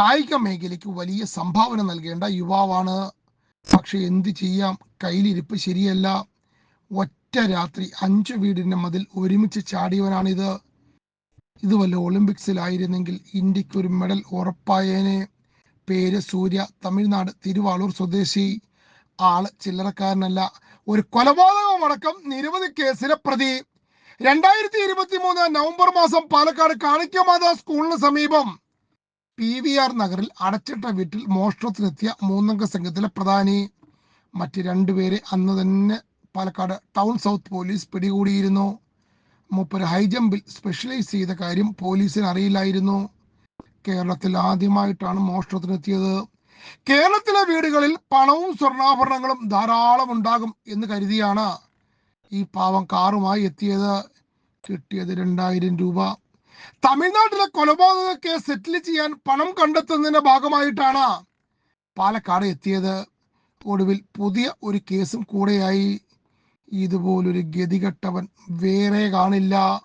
കായിക മേഖലയ്ക്ക് വലിയ സംഭാവന നൽകേണ്ട യുവാവാണ്. പക്ഷെ എന്ത് ചെയ്യാം? കയ്യിലിരിപ്പ് ശരിയല്ല. ഒറ്റ രാത്രി അഞ്ച് വീടിന്റെ മതിൽ ഒരുമിച്ച് ചാടിയവനാണിത്. ഇത് വല്ല ഒളിമ്പിക്സിലായിരുന്നെങ്കിൽ ഇന്ത്യയ്ക്ക് ഒരു മെഡൽ ഉറപ്പായേനെ. പേര് സൂര്യ. തമിഴ്നാട് തിരുവാളൂർ സ്വദേശി. ആൾ ചില്ലറക്കാരനല്ല. ഒരു കൊലപാതകമടക്കം നിരവധി കേസിലെ പ്രതി. രണ്ടായിരത്തി ഇരുപത്തി മൂന്ന് നവംബർ മാസം പാലക്കാട് കാണിക്കമാത സ്കൂളിന് സമീപം പി വി ആർ നഗറിൽ അടച്ചിട്ട വീട്ടിൽ മോഷണത്തിനെത്തിയ മൂന്നംഗ സംഘത്തിലെ പ്രധാനി. മറ്റ് രണ്ടുപേരെ അന്ന് തന്നെ പാലക്കാട് ടൗൺ സൗത്ത് പോലീസ് പിടികൂടിയിരുന്നു. മൂപ്പര് ഹൈജമ്പിൽ സ്പെഷ്യലൈസ് ചെയ്ത കാര്യം പോലീസിന് അറിയില്ലായിരുന്നു. കേരളത്തിൽ ആദ്യമായിട്ടാണ് മോഷണത്തിനെത്തിയത്. കേരളത്തിലെ വീടുകളിൽ പണവും സ്വർണാഭരണങ്ങളും ധാരാളം ഉണ്ടാകും എന്ന് കരുതിയാണ് ഈ പാവം കാറുമായി എത്തിയത്. കിട്ടിയത് രണ്ടായിരം രൂപ. തമിഴ്നാട്ടിലെ കൊലപാതക കേസ് സെറ്റിൽ ചെയ്യാൻ പണം കണ്ടെത്തുന്നതിന്റെ ഭാഗമായിട്ടാണ് പാലക്കാട് എത്തിയത്. ഒടുവിൽ പുതിയ ഒരു കേസും കൂടെയായി. ഇതുപോലൊരു ഗതികെട്ടവൻ വേറെ കാണില്ല.